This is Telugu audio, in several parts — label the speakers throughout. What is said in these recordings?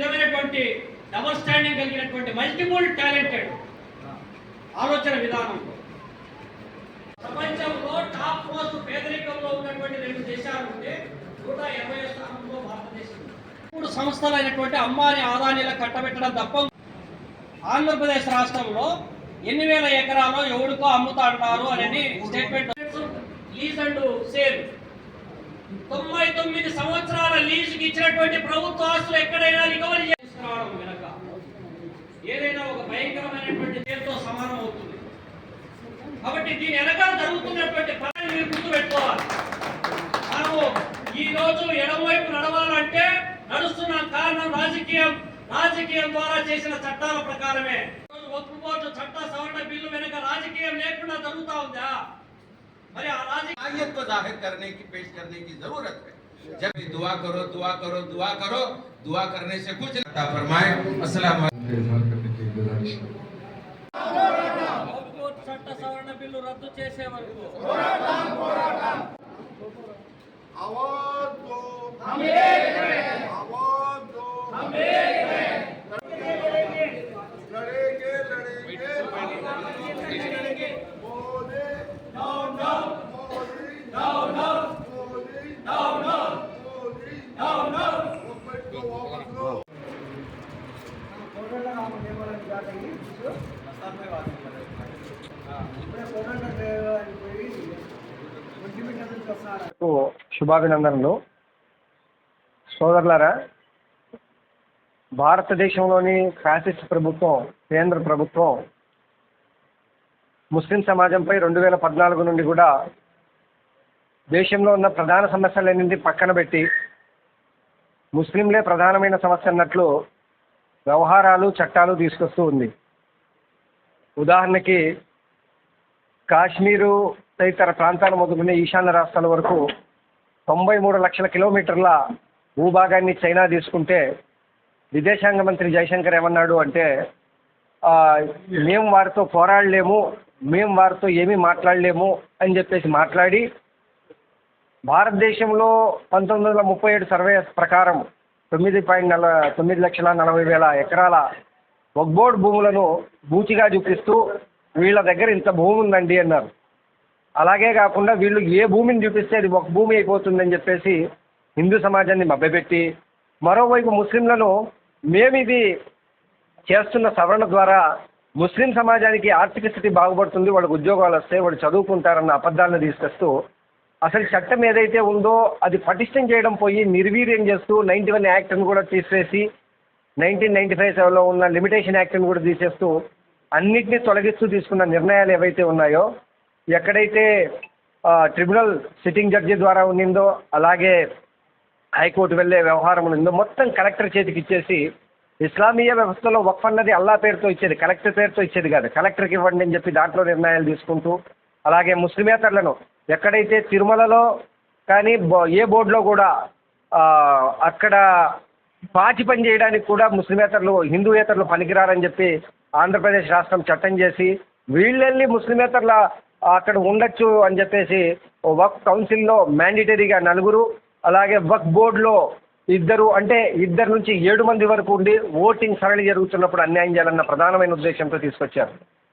Speaker 1: విధమైనటువంటి డబల్ స్టాండింగ్ కలిగినటువంటి మల్టిపుల్ టాలెంటెడ్ ఆలోచన విధానంలో ప్రపంచంలో టాప్ మోస్ట్ పేదరికంలో ఉన్నటువంటి రెండు దేశాలు ఉంటే నూట ఇరవై స్థానంలో భారతదేశం. మూడు సంస్థలైనటువంటి అంబానీ ఆదానీల కట్టబెట్టడం తప్ప ఆంధ్రప్రదేశ్ రాష్ట్రంలో ఎన్ని వేల ఎకరాలు ఎవరికో అమ్ముతా అంటారు అనేది స్టేట్మెంట్ లీజ్ అండ్ సేల్ తొంభై తొమ్మిది సంవత్సరాల లీజుకి ఇచ్చినటువంటి ప్రభుత్వ ఆస్తులు ఎక్కడైనా రికవరీ చేసుకురావడం వెనక ఏదైనా ఒక భయంకరమైనటువంటి పేరుతో సమానం అవుతుంది. కాబట్టి దీని వెనకాల జరుగుతున్నటువంటి పని మీరు గుర్తుపెట్టుకోవాలి. మనము ఈ రోజు ఎడమవైపు నడవాలంటే నడుస్తున్న కారణం రాజకీయం. రాజకీయం ద్వారా చేసిన చట్టాల ప్రకారమే. ఈరోజు చట్ట సవరణ బిల్లు వెనక రాజకీయం లేకుండా జరుగుతా ఉందా? کو
Speaker 2: ظاہر کرنے کی پیش کرنے کی ضرورت ہے۔ جب دعا کرو دعا کرو دعا کرو دعا کرنے سے کچھ عطا فرمائے۔ السلام علیکم۔ بہت چھٹا سورنا بلو رد چیسے
Speaker 3: ورکو శుభాభినందనలు. సోదరులారా భారతదేశంలోని ఫ్యాసిస్ట్ ప్రభుత్వం కేంద్ర ప్రభుత్వం ముస్లిం సమాజంపై రెండు వేల పద్నాలుగు నుండి కూడా దేశంలో ఉన్న ప్రధాన సమస్యలన్నింటి పక్కన పెట్టి ముస్లింలే ప్రధానమైన సమస్య అన్నట్లు వ్యవహారాలు చట్టాలు తీసుకొస్తూ ఉంది. ఉదాహరణకి కాశ్మీరు తదితర ప్రాంతాలు మొదలుకునే ఈశాన్య రాష్ట్రాల వరకు తొంభై మూడు లక్షల కిలోమీటర్ల భూభాగాన్ని చైనా తీసుకుంటే విదేశాంగ మంత్రి జయశంకర్ ఏమన్నాడు అంటే మేము వారితో పోరాడలేము మేము వారితో ఏమీ మాట్లాడలేము అని చెప్పేసి మాట్లాడి భారతదేశంలో పంతొమ్మిది వందల ముప్పై ఏడు సర్వే ప్రకారం తొమ్మిది పాయింట్ నల తొమ్మిది లక్షల నలభై వేల ఎకరాల వగ్బోర్డ్ భూములను బూచిగా చూపిస్తూ వీళ్ళ దగ్గర ఇంత భూమి ఉందండి అన్నారు. అలాగే కాకుండా వీళ్ళు ఏ భూమిని చూపిస్తే అది ఒక భూమి అయిపోతుందని చెప్పేసి హిందూ సమాజాన్ని మభ్యపెట్టి మరోవైపు ముస్లింలను మేము ఇది చేస్తున్న సవరణ ద్వారా ముస్లిం సమాజానికి ఆర్థిక స్థితి బాగుపడుతుంది వాళ్ళకి ఉద్యోగాలు వస్తాయి వాళ్ళు చదువుకుంటారన్న అబద్ధాలను తీసుకొస్తూ అసలు చట్టం ఏదైతే ఉందో అది పటిష్టం చేయడం పోయి నిర్వీర్యం చేస్తూ నైంటీ వన్ యాక్ట్ని కూడా తీసేసి నైన్టీన్ నైన్టీ ఫైవ్ సెవెన్లో ఉన్న లిమిటేషన్ యాక్ట్ని కూడా తీసేస్తూ అన్నిటినీ తొలగిస్తూ తీసుకున్న నిర్ణయాలు ఏవైతే ఉన్నాయో ఎక్కడైతే ట్రిబ్యునల్ సిట్టింగ్ జడ్జి ద్వారా ఉండిందో అలాగే హైకోర్టు వెళ్ళే వ్యవహారం ఉండిందో మొత్తం కలెక్టర్ చేతికి ఇచ్చేసి ఇస్లామీయ వ్యవస్థలో వక్ఫ్ అన్నది అల్లా పేరుతో ఇచ్చేది కలెక్టర్ పేరుతో ఇచ్చేది కాదు. కలెక్టర్కి ఇవ్వండి అని చెప్పి దాంట్లో నిర్ణయాలు తీసుకుంటూ అలాగే ముస్లిమేతరులను ఎక్కడైతే తిరుమలలో కానీ బో- ఏ బోర్డులో కూడా అక్కడ పాచి పని చేయడానికి కూడా ముస్లిమేతరులు హిందూయేతరులు పనికిరారని చెప్పి ఆంధ్రప్రదేశ్ రాష్ట్రం చట్టం చేసి వీళ్ళెళ్ళి ముస్లిమేతరుల అక్కడ ఉండొచ్చు అని చెప్పేసి వర్క్ కౌన్సిల్లో మ్యాండేటరీగా నలుగురు అలాగే వర్క్ బోర్డులో ఇద్దరు అంటే ఇద్దరు నుంచి ఏడు మంది వరకు ఉండి ఓటింగ్ సరళి జరుగుతున్నప్పుడు అన్యాయం చేయాలన్న ప్రధానమైన ఉద్దేశంతో తీసుకొచ్చారు.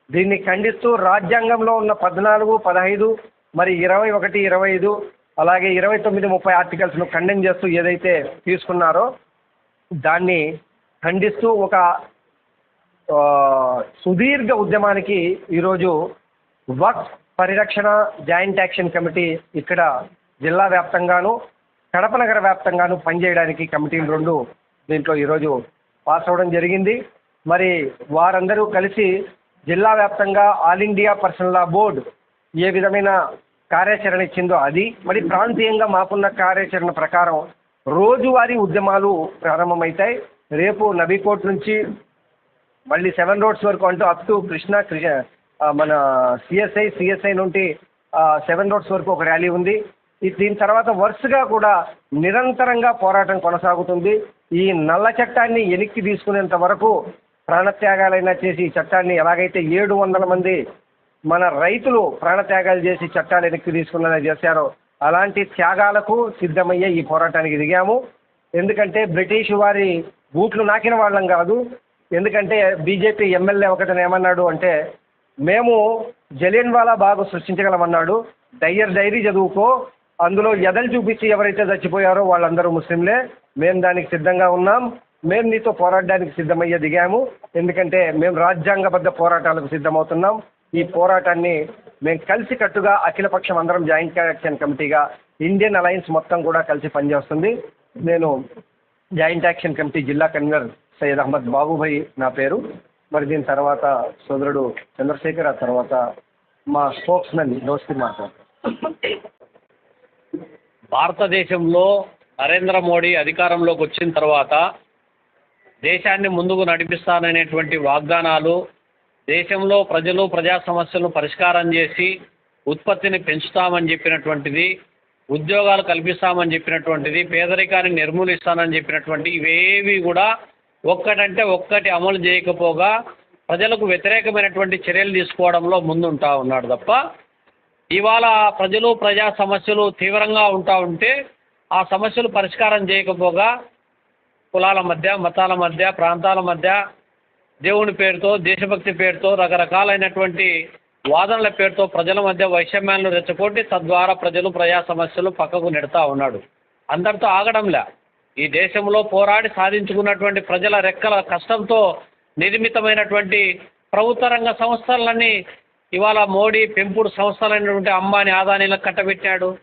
Speaker 3: దీన్ని ఖండిస్తూ రాజ్యాంగంలో ఉన్న పద్నాలుగు పదహైదు మరి ఇరవై ఒకటి ఇరవై ఐదు అలాగే ఇరవై తొమ్మిది ముప్పై ఆర్టికల్స్ను ఖండన చేస్తూ ఏదైతే తీసుకున్నారో దాన్ని ఖండిస్తూ ఒక సుదీర్ఘ ఉద్యమానికి ఈరోజు వర్క్ పరిరక్షణ జాయింట్ యాక్షన్ కమిటీ ఇక్కడ జిల్లా వ్యాప్తంగాను కడప నగర వ్యాప్తంగాను పనిచేయడానికి కమిటీలు రెండు దీంట్లో ఈరోజు పాస్ అవ్వడం జరిగింది. మరి వారందరూ కలిసి జిల్లా వ్యాప్తంగా all India personal law board ఏ విధమైన కార్యాచరణ ఇచ్చిందో అది. మరి ప్రాంతీయంగా మాకున్న కార్యాచరణ ప్రకారం రోజువారీ ఉద్యమాలు ప్రారంభమవుతాయి రేపు నబీకోట్ నుంచి మళ్ళీ సెవెన్ రోడ్స్ వరకు అంటూ అప్ టు కృష్ణ కృష్ణ మన సిఎస్ఐ సిఎస్ఐ నుండి సెవెన్ రోడ్స్ వరకు ఒక ర్యాలీ ఉంది. ఈ దీని తర్వాత వరుసగా కూడా నిరంతరంగా పోరాటం కొనసాగుతుంది. ఈ నల్ల చట్టాన్ని వెనక్కి తీసుకునేంత వరకు ప్రాణత్యాగాలైనా చేసి ఈ చట్టాన్ని ఎలాగైతే ఏడు వందల మంది మన రైతులు ప్రాణత్యాగాలు చేసి చట్టాలు వెనక్కి తీసుకున్నది చేశారో అలాంటి త్యాగాలకు సిద్ధమయ్యే ఈ పోరాటానికి దిగాము. ఎందుకంటే బ్రిటిష్ వారి బూట్లు నాకిన వాళ్ళం కాదు. ఎందుకంటే బీజేపీ ఎమ్మెల్యే ఒకతను ఏమన్నాడు అంటే మేము జలియన్ వాలా బాగు సృష్టించగలమన్నాడు. డయ్యర్ డైరీ చదువుకో అందులో ఎదలు చూపించి ఎవరైతే చచ్చిపోయారో వాళ్ళందరూ ముస్లింలే. మేము దానికి సిద్ధంగా ఉన్నాం. మేము నీతో పోరాడడానికి సిద్ధమయ్యే దిగాము. ఎందుకంటే మేము రాజ్యాంగబద్ధ పోరాటాలకు సిద్ధమవుతున్నాం. ఈ పోరాటాన్ని మేము కలిసి కట్టుగా అఖిలపక్షం అందరం జాయింట్ యాక్షన్ కమిటీగా ఇండియన్ అలయన్స్ మొత్తం కూడా కలిసి పనిచేస్తుంది. నేను జాయింట్ యాక్షన్ కమిటీ జిల్లా కన్వీనర్ సయ్యద్ అహ్మద్ బాబుభాయ్ నా పేరు. మరి దీని తర్వాత సోదరుడు చంద్రశేఖర్ ఆ తర్వాత మా స్పోక్స్ మెన్ దోస్తి మాట్లాడతారు
Speaker 4: భారతదేశంలో నరేంద్ర మోడీ అధికారంలోకి వచ్చిన తర్వాత దేశాన్ని ముందుకు నడిపిస్తాననేటువంటి వాగ్దానాలు దేశంలో ప్రజలు ప్రజా సమస్యలను పరిష్కారం చేసి ఉత్పత్తిని పెంచుతామని చెప్పినటువంటిది ఉద్యోగాలు కల్పిస్తామని చెప్పినటువంటిది పేదరికాన్ని నిర్మూలిస్తానని చెప్పినటువంటి ఇవేవి కూడా ఒక్కటంటే ఒక్కటి అమలు చేయకపోగా ప్రజలకు వ్యతిరేకమైనటువంటి చర్యలు తీసుకోవడంలో ముందుంటా ఉన్నాడు తప్ప ఇవాళ ప్రజలు ప్రజా సమస్యలు తీవ్రంగా ఉంటా ఉంటే ఆ సమస్యలు పరిష్కారం చేయకపోగా కులాల మధ్య మతాల మధ్య ప్రాంతాల మధ్య దేవుని పేరుతో దేశభక్తి పేరుతో రకరకాలైనటువంటి వాదనల పేరుతో ప్రజల మధ్య వైషమ్యాలను రెచ్చగొట్టి తద్వారా ప్రజలు ప్రజా సమస్యలు పక్కకు నెడతా ఉన్నాడు. అందరితో ఆగడంలే. ఈ దేశంలో పోరాడి సాధించుకున్నటువంటి ప్రజల రెక్కల కష్టంతో నిర్మితమైనటువంటి ప్రభుత్వ రంగ సంస్థలన్నీ ఇవాళ మోడీ పెంపుడు సంస్థలైనటువంటి అంబానీ ఆదానీలకు కట్టబెట్టాడు.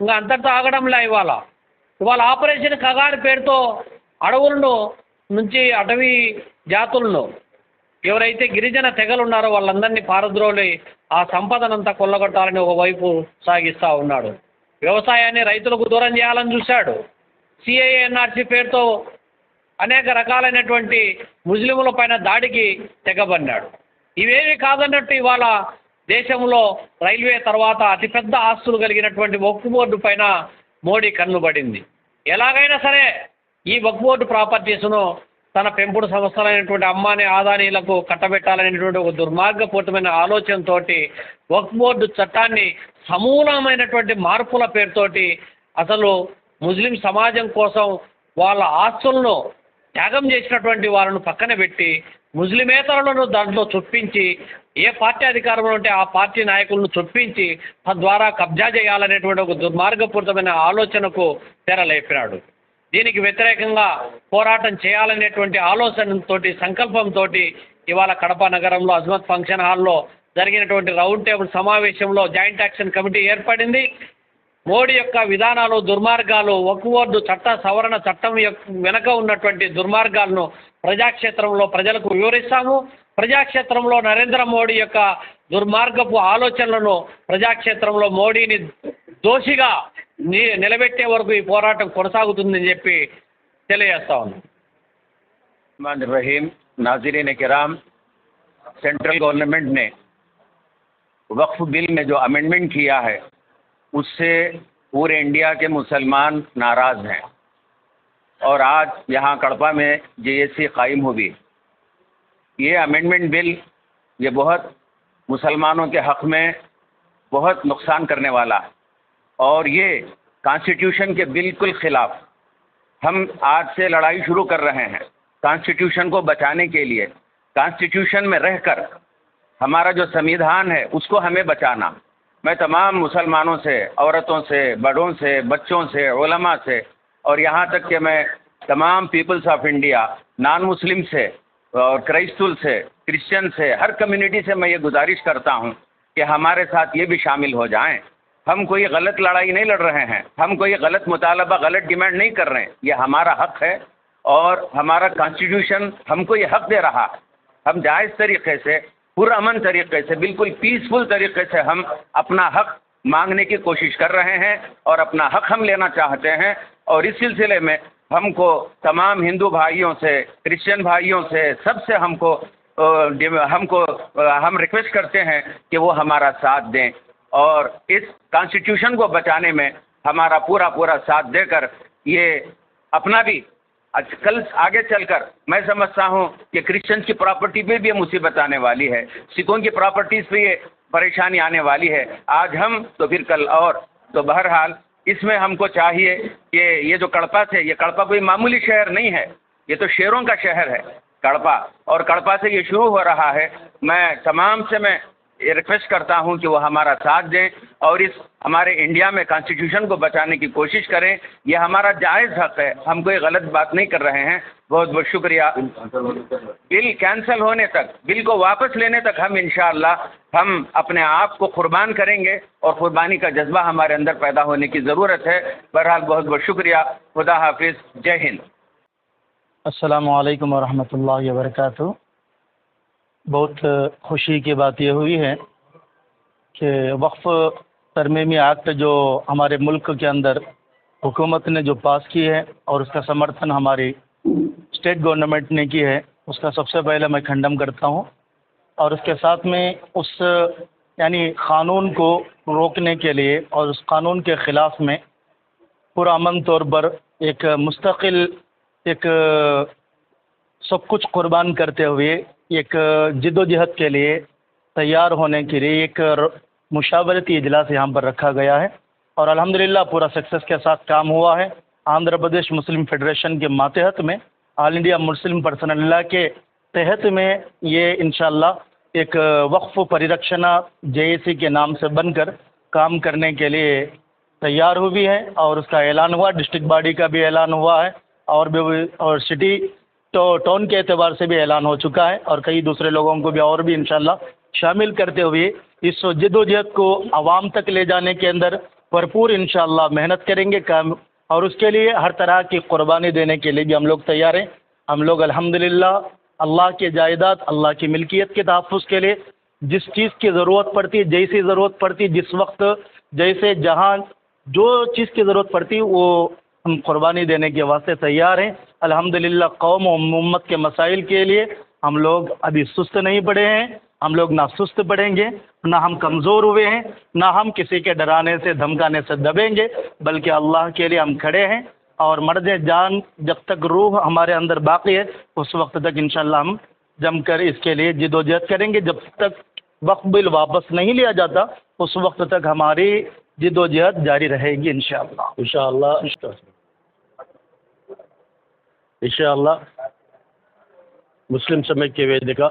Speaker 4: ఇంకా అంతటితో ఆగడంలే ఇవాళ. ఇవాళ ఆపరేషన్ కగాడి పేరుతో అడవులను నుంచి అటవీ జాతులను ఎవరైతే గిరిజన తెగలు ఉన్నారో వాళ్ళందరినీ పారద్రోలి ఆ సంపదనంతా కొల్లగొట్టాలని ఒకవైపు సాగిస్తూ ఉన్నాడు. వ్యవసాయాన్ని రైతులకు దూరం చేయాలని చూశాడు. సిఐఏ ఎన్ఆర్సీ పేరుతో అనేక రకాలైనటువంటి ముస్లింల పైన దాడికి తెగబడినాడు. ఇవేవి కాదన్నట్టు ఇవాళ దేశంలో రైల్వే తర్వాత అతిపెద్ద ఆస్తులు కలిగినటువంటి వక్ఫ్ బోర్డు పైన మోడీ కన్ను పడింది. ఎలాగైనా సరే ఈ వక్ఫ్ బోర్డు ప్రాపర్టీస్ను తన పెంపుడు సంస్థలైనటువంటి అమ్మాని ఆదానీలకు కట్టబెట్టాలనేటువంటి ఒక దుర్మార్గపూరితమైన ఆలోచనతోటి వక్ఫ్ బోర్డు చట్టాన్ని సమూలమైనటువంటి మార్పుల పేరుతోటి అసలు ముస్లిం సమాజం కోసం వాళ్ళ ఆస్తులను త్యాగం చేసినటువంటి వాళ్ళను పక్కన పెట్టి ముస్లిమేతరులను దాంట్లో చొప్పించి ఏ పార్టీ అధికారంలో ఉంటే ఆ పార్టీ నాయకులను చొప్పించి తద్వారా కబ్జా చేయాలనేటువంటి ఒక దుర్మార్గపూరితమైన ఆలోచనకు తెరలేపినాడు దీనికి వ్యతిరేకంగా పోరాటం చేయాలనేటువంటి ఆలోచనతోటి సంకల్పంతో ఇవాళ కడప నగరంలో అజ్మత్ ఫంక్షన్ హాల్లో జరిగినటువంటి రౌండ్ టేబుల్ సమావేశంలో జాయింట్ యాక్షన్ కమిటీ ఏర్పడింది. మోడీ యొక్క విధానాలు దుర్మార్గాలు వక్ఫ్ చట్ట సవరణ చట్టం యొక్క వెనక ఉన్నటువంటి దుర్మార్గాలను ప్రజాక్షేత్రంలో ప్రజలకు వివరిస్తాము ప్రజాక్షేత్రంలో నరేంద్ర మోడీ యొక్క దుర్మార్గపు ఆలోచనలను ప్రజాక్షేత్రంలో మోడీని దోషిగా ని నిలబెట్టే వరకు ఈ పోరాటం కొనసాగుతుందని చెప్పి తెలియజేస్తా ఉన్నాను
Speaker 5: रहमान रहीम नाजरीन कराम सेंट्रल गवर्नमेंट ने वक्फ बिल में जो अमेंडमेंट किया है اس سے پورے انڈیا کے مسلمان ناراض ہیں۔ اور آج یہاں کڑپا میں جی ایس سی قائم ہوگی۔ یہ امینڈمنٹ بل یہ بہت مسلمانوں کے حق میں بہت نقصان کرنے والا ہے۔ اور یہ کانسٹیٹیوشن کے بالکل خلاف ہم آج سے لڑائی شروع کر رہے ہیں۔ کانسٹیٹیوشن کو بچانے کے لیے۔ کانسٹیٹیوشن میں رہ کر ہمارا جو سنویدھان ہے اس کو ہمیں بچانا۔ میں تمام مسلمانوں سے، عورتوں سے، بڑوں سے، بچوں سے، علماء سے، اور یہاں تک کہ میں تمام پیپلز آف انڈیا، نان مسلم سے اور کرائسٹل سے، کرسچن سے، ہر کمیونٹی سے میں یہ گزارش کرتا ہوں کہ ہمارے ساتھ یہ بھی شامل ہو جائیں۔ ہم کوئی غلط لڑائی نہیں لڑ رہے ہیں، ہم کوئی غلط مطالبہ، غلط ڈیمانڈ نہیں کر رہے ہیں۔ یہ ہمارا حق ہے اور ہمارا کانسٹیٹیوشن ہم کو یہ حق دے رہا۔ ہے ہم جائز طریقے سے پرامن طریقے سے، بالکل پیسفل طریقے سے ہم اپنا حق مانگنے کی کوشش کر رہے ہیں اور اپنا حق ہم لینا چاہتے ہیں۔ اور اس سلسلے میں ہم کو تمام ہندو بھائیوں سے، کرسچن بھائیوں سے، سب سے ہم کو ہم کو ہم ریکویسٹ کرتے ہیں کہ وہ ہمارا ساتھ دیں۔ اور اس کانسٹیٹیوشن کو بچانے میں ہمارا پورا پورا ساتھ دے کر یہ اپنا بھی آج کل آگے چل کر میں سمجھتا ہوں کہ کرسچن کی پراپرٹی پہ بھی یہ مصیبت آنے والی ہے، سکھوں کی پراپرٹیز پہ یہ پریشانی آنے والی ہے۔ آج ہم تو پھر کل اور۔ تو بہرحال اس میں ہم کو چاہیے کہ یہ جو کڑپا سے یہ کڑپا کوئی معمولی شہر نہیں ہے، یہ تو شیروں کا شہر ہے۔ کڑپا اور کڑپا سے یہ شروع ہو رہا ہے۔ میں تمام سے میں ریکویسٹ کرتا ہوں کہ وہ ہمارا ساتھ دیں اور اس ہمارے انڈیا میں کانسٹیٹیوشن کو بچانے کی کوشش کریں۔ یہ ہمارا جائز حق ہے۔ ہم کوئی غلط بات نہیں کر رہے ہیں۔ بہت بہت شکریہ۔ بل کینسل ہونے تک، بل کو واپس لینے تک ہم انشاءاللہ ہم اپنے آپ کو قربان کریں گے اور قربانی کا جذبہ ہمارے اندر پیدا ہونے
Speaker 6: کی ضرورت ہے۔ بہرحال بہت بہت شکریہ۔ خدا حافظ۔ جے ہند۔ السلام علیکم ورحمۃ اللہ وبرکاتہ۔ بہت خوشی کی بات یہ ہوئی ہے کہ وقف ترمیمی ایکٹ جو ہمارے ملک کے اندر حکومت نے جو پاس کی ہے اور اس کا سمرتھن ہماری اسٹیٹ گورنمنٹ نے کی ہے، اس کا سب سے پہلے میں کھنڈم کرتا ہوں۔ اور اس کے ساتھ میں اس یعنی قانون کو روکنے کے لیے اور اس قانون کے خلاف میں پرامن طور پر ایک مستقل ایک سب کچھ قربان کرتے ہوئے ایک جد و جہد کے لیے تیار ہونے کے لیے ایک مشاورتی اجلاس یہاں پر رکھا گیا ہے اور الحمد للہ پورا سکسس کے ساتھ کام ہوا ہے۔ آندھرا پردیش مسلم فیڈریشن کے ماتحت میں، آل انڈیا مسلم پرسنل اللہ کے تحت میں یہ انشاءاللہ ایک وقف پریرکشنا جے اے سی کے نام سے بن کر کام کرنے کے لیے تیار ہوئی ہے اور اس کا اعلان ہوا۔ ڈسٹرکٹ باڈی کا بھی اعلان ہوا ہے اور بھی اور سٹی تو ٹون کے اعتبار سے بھی اعلان ہو چکا ہے اور کئی دوسرے لوگوں کو بھی اور بھی ان شاء اللہ شامل کرتے ہوئے اس جد و جہد کو عوام تک لے جانے کے اندر بھرپور ان شاء اللہ محنت کریں گے کام اور اس کے لیے ہر طرح کی قربانی دینے کے لیے بھی ہم لوگ تیار ہیں۔ ہم لوگ الحمد اللہ کے جائیداد، اللہ کی ملکیت کے تحفظ کے لیے جس چیز کی ضرورت پڑتی، جیسی ضرورت پڑتی، جس وقت، جیسے جہاں جو چیز کی ضرورت پڑتی، وہ ہم قربانی دینے کے واسطے تیار ہیں۔ الحمد للہ قوم و امت کے مسائل کے لیے ہم لوگ ابھی سست نہیں پڑے ہیں۔ ہم لوگ نہ سست پڑیں گے، نہ ہم کمزور ہوئے ہیں، نہ ہم کسی کے ڈرانے سے، دھمکانے سے دبیں گے، بلکہ اللہ کے لیے ہم کھڑے ہیں۔ اور مرد جان جب تک روح
Speaker 7: ہمارے اندر
Speaker 6: باقی ہے، اس وقت تک انشاءاللہ ہم جم کر اس کے لیے جد و جہد کریں گے۔ جب تک وقت بل واپس نہیں لیا جاتا، اس وقت تک ہماری جد و جہد جاری رہے گی انشاءاللہ
Speaker 7: انشاءاللہ۔ విషయాల్లో ముస్లిం సమైక్య వేదిక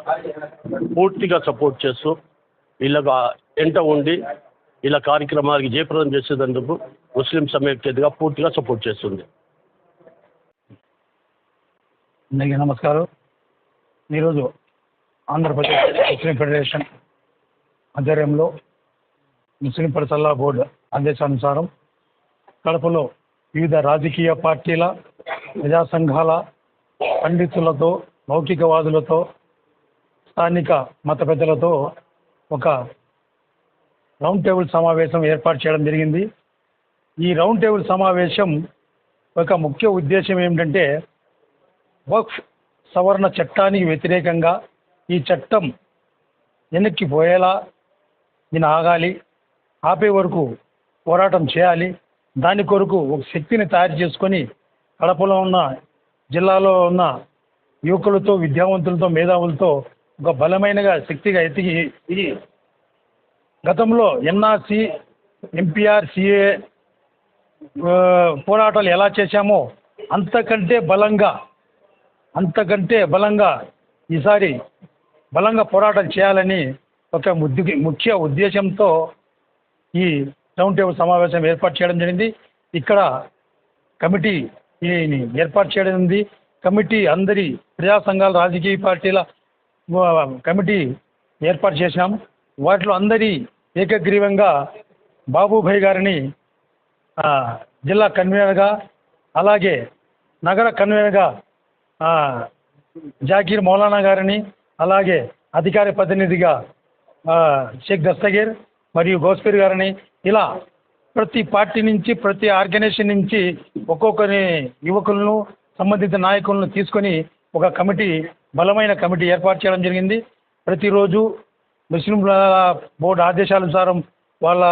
Speaker 7: పూర్తిగా సపోర్ట్ చేస్తూ వీళ్ళకు ఎంట ఉండి ఇలా కార్యక్రమాలకి జయప్రదం చేసేటందుకు ముస్లిం సమైక్యతగా పూర్తిగా సపోర్ట్ చేస్తుంది.
Speaker 6: అందరికీ నమస్కారం. ఈరోజు ఆంధ్రప్రదేశ్ ముస్లిం ఫెడరేషన్ ఆధ్వర్యంలో ముస్లిం పరిసల్లా బోర్డు ఆదేశానుసారం కడపలో వివిధ రాజకీయ పార్టీల ప్రజా సంఘాల పండితులతో లౌకికవాదులతో స్థానిక మత పెద్దలతో ఒక రౌండ్ టేబుల్ సమావేశం ఏర్పాటు చేయడం జరిగింది. ఈ రౌండ్ టేబుల్ సమావేశం ఒక ముఖ్య ఉద్దేశం ఏమిటంటే వక్ఫ్ సవరణ చట్టానికి వ్యతిరేకంగా ఈ చట్టం వెనక్కి పోయేలా నేను ఆగాలి ఆపే వరకు పోరాటం చేయాలి దాని కొరకు ఒక శక్తిని తయారు చేసుకొని కడపలో ఉన్న జిల్లాలో ఉన్న యువకులతో విద్యావంతులతో మేధావులతో ఒక బలమైనగా శక్తిగా ఎత్తికి ఇది గతంలో ఎన్ఆర్సి ఎంపీఆర్ సిఏ పోరాటాలు ఎలా చేశామో అంతకంటే బలంగా అంతకంటే బలంగా ఈసారి బలంగా పోరాటం చేయాలని ఒక ముద్దు ముఖ్య ఉద్దేశంతో ఈ రౌండ్ టేబుల్ సమావేశం ఏర్పాటు చేయడం జరిగింది. ఇక్కడ కమిటీ ఏర్పాటు చేయడం ఉంది. కమిటీ అందరి ప్రజా సంఘాల రాజకీయ పార్టీల కమిటీ ఏర్పాటు చేశాం వాటిలో అందరి ఏకగ్రీవంగా బాబుభాయ్ గారిని జిల్లా కన్వీనర్గా అలాగే నగర కన్వీనర్గా జాకీర్ మౌలానా గారిని అలాగే అధికార ప్రతినిధిగా షేక్ దస్తగీర్ మరియు గోస్పీర్ గారిని ఇలా ప్రతి పార్టీ నుంచి ప్రతి ఆర్గనైజేషన్ నుంచి ఒక్కొక్కరి యువకులను సంబంధిత నాయకులను తీసుకొని ఒక కమిటీ బలమైన కమిటీ ఏర్పాటు చేయడం జరిగింది. ప్రతిరోజు ముస్లింల బోర్డు ఆదేశానుసారం వాళ్ళ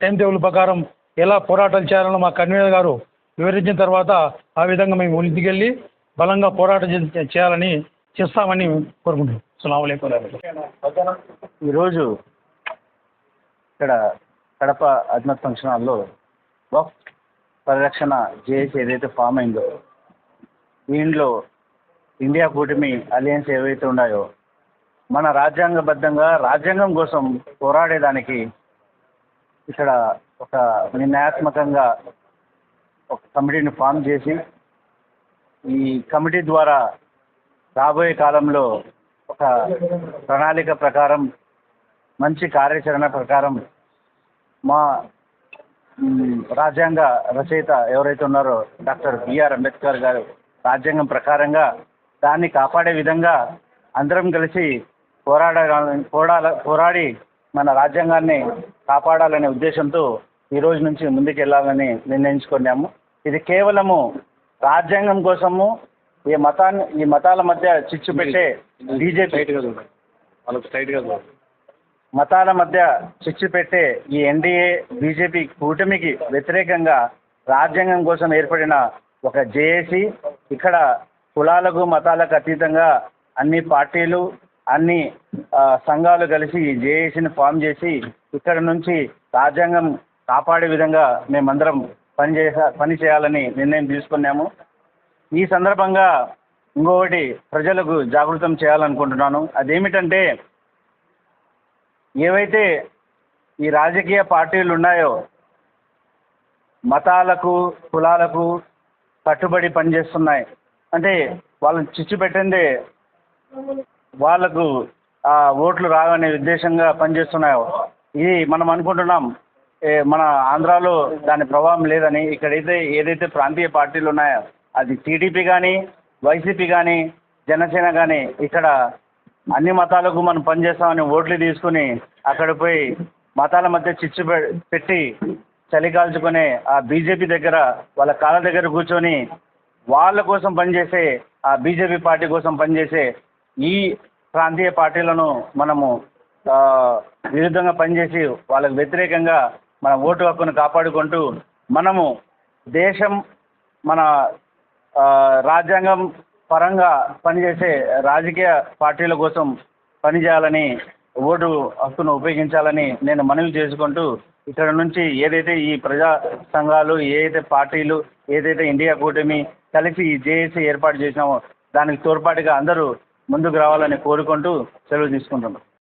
Speaker 6: టైం టేబుల్ ప్రకారం
Speaker 8: ఎలా పోరాటాలు చేయాలని మా కన్వీనర్ గారు వివరించిన తర్వాత ఆ విధంగా మేము ఇంటికెళ్ళి బలంగా పోరాటం చేయాలని చేస్తామని కోరుకుంటున్నాం. అస్సలం
Speaker 9: ఈరోజు ఇక్కడ కడప అజ్మత్ ఫంక్షన్ హాల్లో వక్ఫ్ పరిరక్షణ జేఏసీ ఏదైతే ఫామ్ అయిందో దీనిలో ఇండియా కూటమి అలయన్స్ ఏవైతే ఉన్నాయో మన రాజ్యాంగబద్ధంగా రాజ్యాంగం కోసం పోరాడేదానికి ఇక్కడ ఒక నిర్ణయాత్మకంగా ఒక కమిటీని ఫామ్ చేసి ఈ కమిటీ ద్వారా రాబోయే కాలంలో ఒక ప్రణాళిక ప్రకారం మంచి కార్యాచరణ ప్రకారం మా రాజ్యాంగ రచయిత ఎవరైతే ఉన్నారో డాక్టర్ బిఆర్ అంబేద్కర్ గారు రాజ్యాంగం ప్రకారంగా దాన్ని కాపాడే విధంగా అందరం కలిసి పోరాడ పోరాడ పోరాడి మన రాజ్యాంగాన్ని కాపాడాలనే ఉద్దేశంతో ఈ రోజు నుంచి ముందుకు వెళ్ళాలని నిర్ణయించుకున్నాము. ఇది కేవలము రాజ్యాంగం కోసము ఈ మతాన్ని ఈ మతాల మధ్య చిచ్చు పెట్టే బీజేపీ
Speaker 6: వాళ్ళకి స్ట్రైట్గా
Speaker 9: మతాల మధ్య చిచ్చు పెట్టే ఈ ఎన్డీఏ బీజేపీ కూటమికి వ్యతిరేకంగా రాజ్యాంగం కోసం ఏర్పడిన ఒక జేఏసీ ఇక్కడ కులాలకు మతాలకు అతీతంగా అన్ని పార్టీలు అన్ని సంఘాలు కలిసి ఈ జేఏసీని ఫామ్ చేసి ఇక్కడ నుంచి రాజ్యాంగం కాపాడే విధంగా మేమందరం పనిచేసా పని చేయాలని నిర్ణయం తీసుకున్నాము. ఈ సందర్భంగా ఇంకొకటి ప్రజలకు జాగృతం చేయాలనుకుంటున్నాను. అదేమిటంటే ఏవైతే ఈ రాజకీయ పార్టీలు ఉన్నాయో మతాలకు కులాలకు కట్టుబడి పనిచేస్తున్నాయి. అంటే వాళ్ళని చిచ్చు పెట్టిందే వాళ్ళకు ఆ ఓట్లు రావనే ఉద్దేశంగా పనిచేస్తున్నాయో ఇది మనం అనుకుంటున్నాం. ఏ, మన ఆంధ్రాలో దాని ప్రభావం లేదని ఇక్కడైతే ఏదైతే ప్రాంతీయ పార్టీలు ఉన్నాయో అది టీడీపీ కానీ వైసీపీ కానీ జనసేన కానీ ఇక్కడ అన్ని మతాలకు మనం పనిచేస్తామని ఓట్లు తీసుకుని అక్కడ పోయి మతాల మధ్య చిచ్చు పెట్టి చలి కాల్చుకునే ఆ బీజేపీ దగ్గర వాళ్ళ కాళ్ళ దగ్గర కూర్చొని వాళ్ళ కోసం పనిచేసే ఆ బీజేపీ పార్టీ కోసం పనిచేసే ఈ ప్రాంతీయ పార్టీలను మనము విరుద్ధంగా పనిచేసి వాళ్ళకు వ్యతిరేకంగా మన ఓటు హక్కును కాపాడుకుంటూ మనము దేశం మన రాజ్యాంగం పరంగా పనిచేసే రాజకీయ పార్టీల కోసం పనిచేయాలని ఓటు హక్కును ఉపయోగించాలని నేను మనవి చేసుకుంటూ ఇక్కడ నుంచి ఏదైతే ఈ ప్రజా సంఘాలు ఏదైతే పార్టీలు ఏదైతే ఇండియా కూటమి కలిసి ఈ జేఏసీ ఏర్పాటు చేసినామో దానికి తోడ్పాటుగా అందరూ ముందుకు రావాలని కోరుకుంటూ సెలవు తీసుకుంటున్నాం.